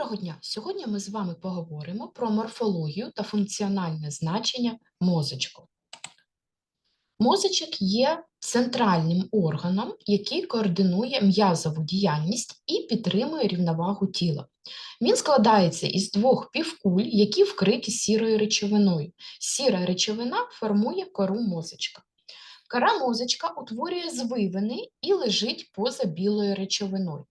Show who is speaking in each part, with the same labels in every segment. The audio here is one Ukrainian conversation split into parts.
Speaker 1: Доброго дня! Сьогодні ми з вами поговоримо про морфологію та функціональне значення мозочку. Мозочок є центральним органом, який координує м'язову діяльність і підтримує рівновагу тіла. Він складається із двох півкуль, які вкриті сірою речовиною. Сіра речовина формує кору мозочка. Кора мозочка утворює звивини і лежить поза білою речовиною.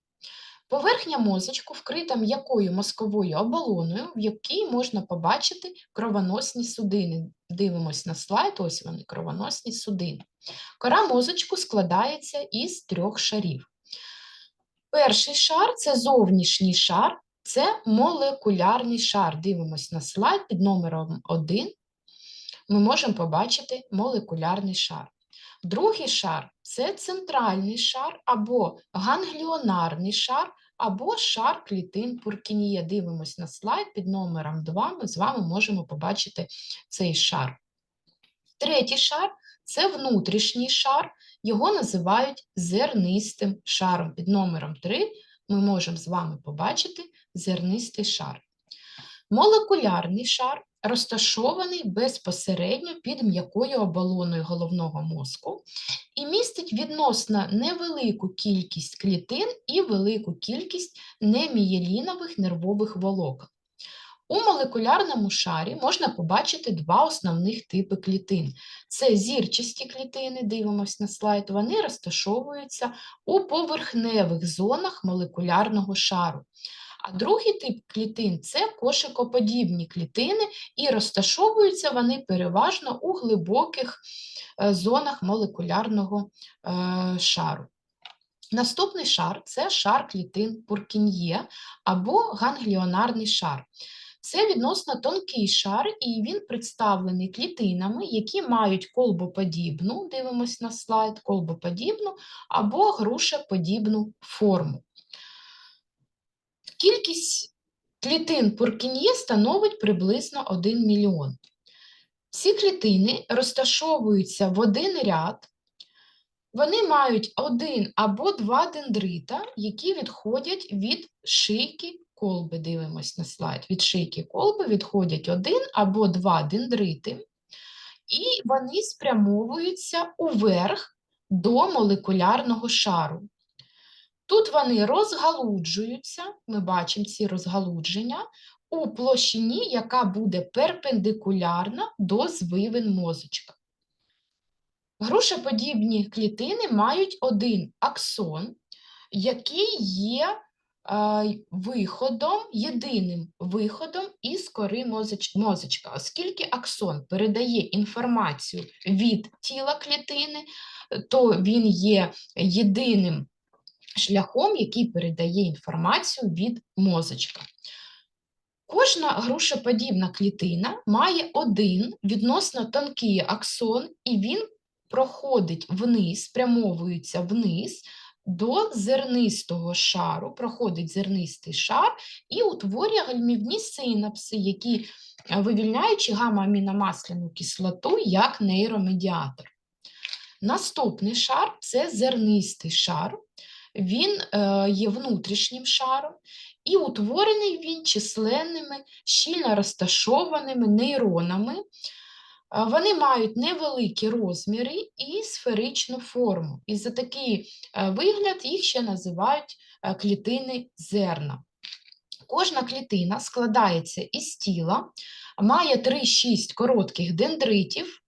Speaker 1: Поверхня мозочку вкрита м'якою мозковою оболоною, в якій можна побачити кровоносні судини. Дивимось на слайд, ось вони кровоносні судини. Кора мозочку складається із трьох шарів. Перший шар це зовнішній шар, це молекулярний шар. Дивимось на слайд під номером 1. Ми можемо побачити молекулярний шар. Другий шар це центральний шар або гангліонарний шар, або шар клітин Пуркінія. Дивимось на слайд під номером 2, ми з вами можемо побачити цей шар. Третій шар це внутрішній шар, його називають зернистим шаром. Під номером 3 ми можемо з вами побачити зернистий шар. Молекулярний шар розташований безпосередньо під м'якою оболоною головного мозку і містить відносно невелику кількість клітин і велику кількість немієлінових нервових волокон. У молекулярному шарі можна побачити два основних типи клітин. Це зірчасті клітини, дивимось на слайд, вони розташовуються у поверхневих зонах молекулярного шару. А другий тип клітин це кошикоподібні клітини, і розташовуються вони переважно у глибоких е, зонах молекулярного е, шару. Наступний шар це шар клітин Пуркін'є або гангліонарний шар. Це відносно тонкий шар, і він представлений клітинами, які мають колбоподібну, дивимось на слайд, колбоподібну або грушеподібну форму. Кількість клітин Пуркін'є становить приблизно 1 мільйон. Ці клітини розташовуються в один ряд, вони мають один або два дендрита, які відходять від шийки колби. Дивимось на слайд. Від шийки колби відходять один або два дендрити, і вони спрямовуються уверх до молекулярного шару. Тут вони розгалуджуються, ми бачимо ці розгалудження, у площині, яка буде перпендикулярна до звивин мозочка. Грушеподібні клітини мають один аксон, який є е, виходом, єдиним виходом із кори мозочка, оскільки аксон передає інформацію від тіла клітини, то він є єдиним шляхом, який передає інформацію від мозочка. Кожна грушеподібна клітина має один відносно тонкий аксон, і він проходить вниз, спрямовується вниз до зернистого шару, проходить зернистий шар і утворює гальмівні синапси, які вивільняючи гамма-аміномасляну кислоту як нейромедіатор. Наступний шар це зернистий шар він е, є внутрішнім шаром, і утворений він численними, щільно розташованими нейронами. Е, вони мають невеликі розміри і сферичну форму. І за такий е, вигляд їх ще називають клітини зерна. Кожна клітина складається із тіла, має 3-6 коротких дендритів,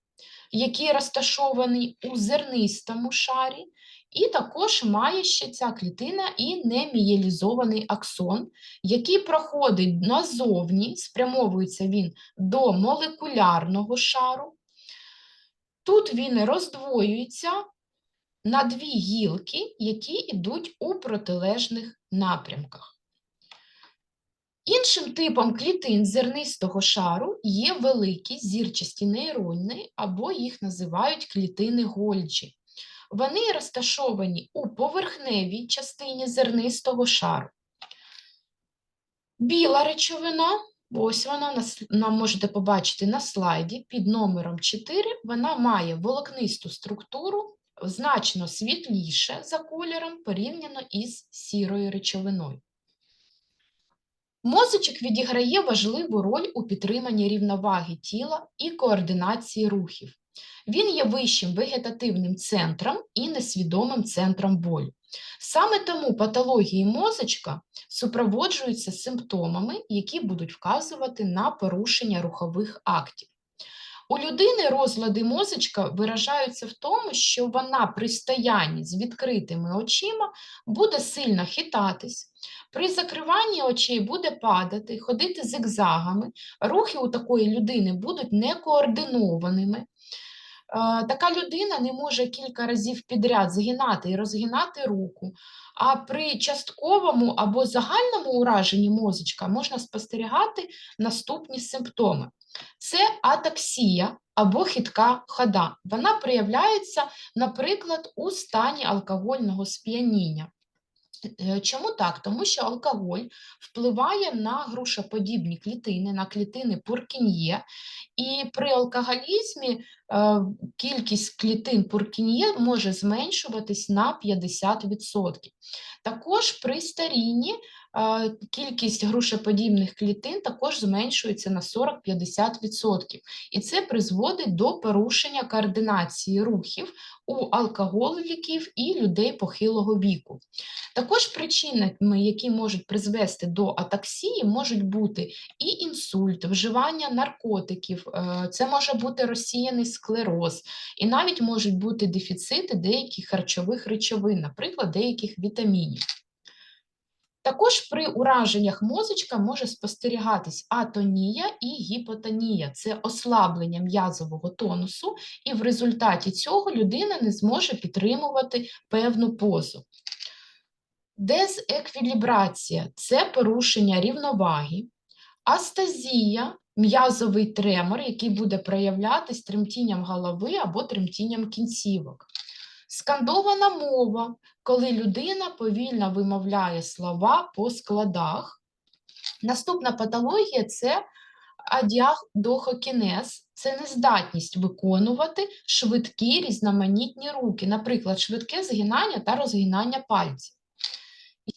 Speaker 1: які розташовані у зернистому шарі, і також має ще ця клітина і немієлізований аксон, який проходить назовні, спрямовується він до молекулярного шару. Тут він роздвоюється на дві гілки, які йдуть у протилежних напрямках. Іншим типом клітин зернистого шару є великі зірчасті нейрони, або їх називають клітини Гольджі. Вони розташовані у поверхневій частині зернистого шару. Біла речовина, ось вона, нам можете побачити на слайді під номером 4, вона має волокнисту структуру, значно світліше за кольором порівняно із сірою речовиною. Мозочок відіграє важливу роль у підтриманні рівноваги тіла і координації рухів. Він є вищим вегетативним центром і несвідомим центром болю. Саме тому патології мозочка супроводжуються симптомами, які будуть вказувати на порушення рухових актів. У людини розлади мозочка виражаються в тому, що вона при стоянні з відкритими очима буде сильно хитатись, при закриванні очей буде падати, ходити зигзагами, рухи у такої людини будуть некоординованими. Е, Така людина не може кілька разів підряд згинати і розгинати руку, а при частковому або загальному ураженні мозочка можна спостерігати наступні симптоми. Це атаксія або хитка хода. Вона проявляється, наприклад, у стані алкогольного сп'яніння. Е, Чому так? Тому що алкоголь впливає на грушоподібні клітини, на клітини Пуркін'є, і при алкоголізмі е, кількість клітин Пуркін'є може зменшуватись на 50%. Також при старінні кількість грушоподібних клітин також зменшується на 40-50%. І це призводить до порушення координації рухів у алкоголіків і людей похилого віку. Також причинами, які можуть призвести до атаксії, можуть бути і інсульт, вживання наркотиків, е, це може бути розсіяний склероз, і навіть можуть бути дефіцити деяких харчових речовин, наприклад, деяких вітамінів. Також при ураженнях мозочка може спостерігатись атонія і гіпотонія. Це ослаблення м'язового тонусу, і в результаті цього людина не зможе підтримувати певну позу. Дезеквілібрація це порушення рівноваги, астазія м'язовий тремор, який буде проявлятись тремтінням голови або тремтінням кінцівок. Скандована мова, коли людина повільно вимовляє слова по складах. Наступна патологія це адіахдохокінез, це нездатність виконувати швидкі різноманітні руки, наприклад, швидке згинання та розгинання пальців.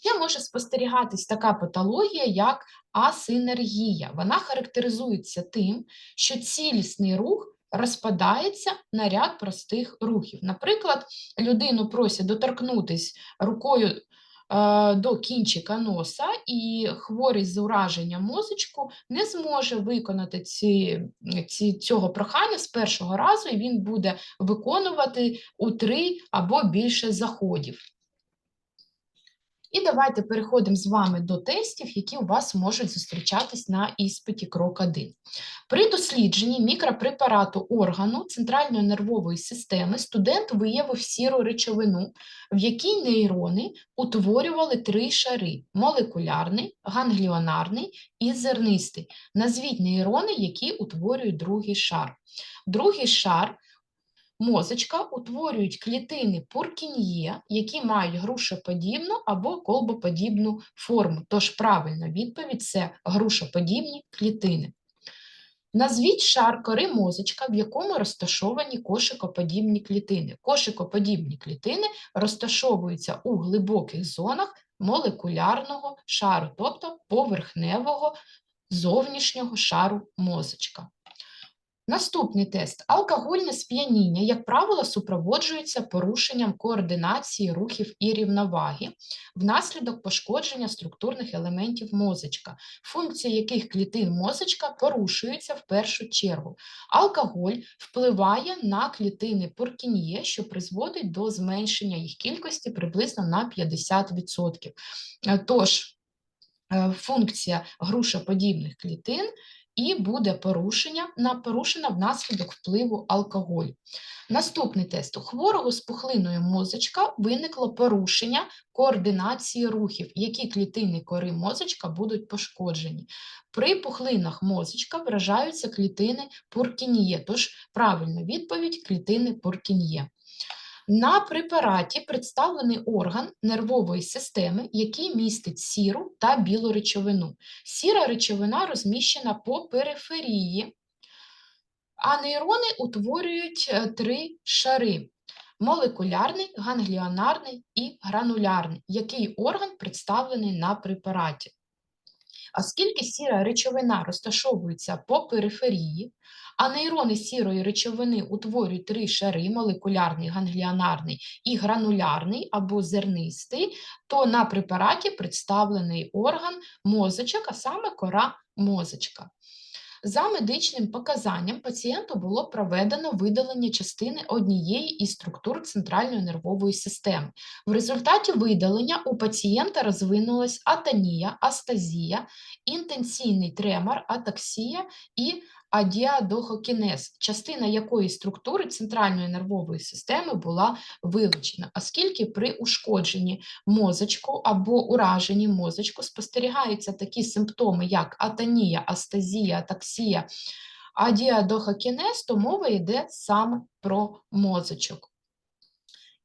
Speaker 1: Ще може спостерігатись така патологія, як асинергія. Вона характеризується тим, що цілісний рух розпадається на ряд простих рухів. Наприклад, людину просять доторкнутися рукою е, до кінчика носа, і хворий з ураженням мозочку не зможе виконати ці, ці, цього прохання з першого разу, і він буде виконувати у три або більше заходів. І давайте переходимо з вами до тестів, які у вас можуть зустрічатись на іспиті крок 1. При дослідженні мікропрепарату органу центральної нервової системи студент виявив сіру речовину, в якій нейрони утворювали три шари: молекулярний, гангліонарний і зернистий. Назвіть нейрони, які утворюють другий шар. Другий шар мозочка утворюють клітини Пуркін'є, які мають грушоподібну або колбоподібну форму. Тож правильна відповідь це грушоподібні клітини. Назвіть шар кори мозочка, в якому розташовані кошикоподібні клітини. Кошикоподібні клітини розташовуються у глибоких зонах молекулярного шару, тобто поверхневого зовнішнього шару мозочка. Наступний тест. Алкогольне сп'яніння, як правило, супроводжується порушенням координації рухів і рівноваги внаслідок пошкодження структурних елементів мозочка, функції яких клітин мозочка порушуються в першу чергу. Алкоголь впливає на клітини Пуркін'є, що призводить до зменшення їх кількості приблизно на 50%. Е, Тож, е, функція грушоподібних клітин і буде порушення на порушена внаслідок впливу алкоголю. Наступний тест. У хворого з пухлиною мозочка виникло порушення координації рухів, які клітини кори мозочка будуть пошкоджені. При пухлинах мозочка вражаються клітини Пуркін'є, тож правильна відповідь клітини Пуркін'є. На препараті представлений орган нервової системи, який містить сіру та білу речовину. Сіра речовина розміщена по периферії, а нейрони утворюють е, три шари: молекулярний, гангліонарний і гранулярний. Який орган представлений на препараті? Оскільки сіра речовина розташовується по периферії, а нейрони сірої речовини утворюють три шари: молекулярний, гангліонарний і гранулярний або зернистий, то на препараті представлений орган мозочок, а саме кора мозочка. За медичним показанням пацієнту було проведено видалення частини однієї із структур центральної нервової системи. В результаті видалення у пацієнта розвинулась атонія, астазія, інтенсійний тремор, атаксія і адіадохокінез, частина якої структури центральної нервової системи була вилучена, оскільки при ушкодженні мозочку або ураженні мозочку спостерігаються такі симптоми, як атонія, астазія, таксія, адіадохокінез, то мова йде саме про мозочок.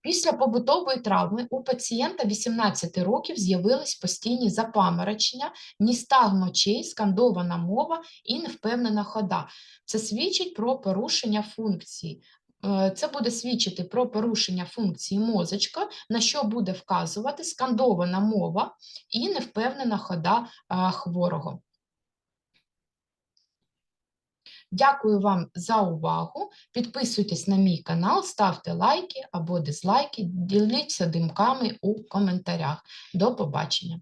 Speaker 1: Після побутової травми у пацієнта 18 років з'явились постійні запаморочення, ністагм очей, скандована мова і невпевнена хода. Це свідчить про порушення функції. Е, Це буде свідчити про порушення функції мозочка, на що буде вказувати скандована мова і невпевнена хода хворого. Дякую вам за увагу. Підписуйтесь на мій канал, ставте лайки або дизлайки, діліться димками у коментарях. До побачення!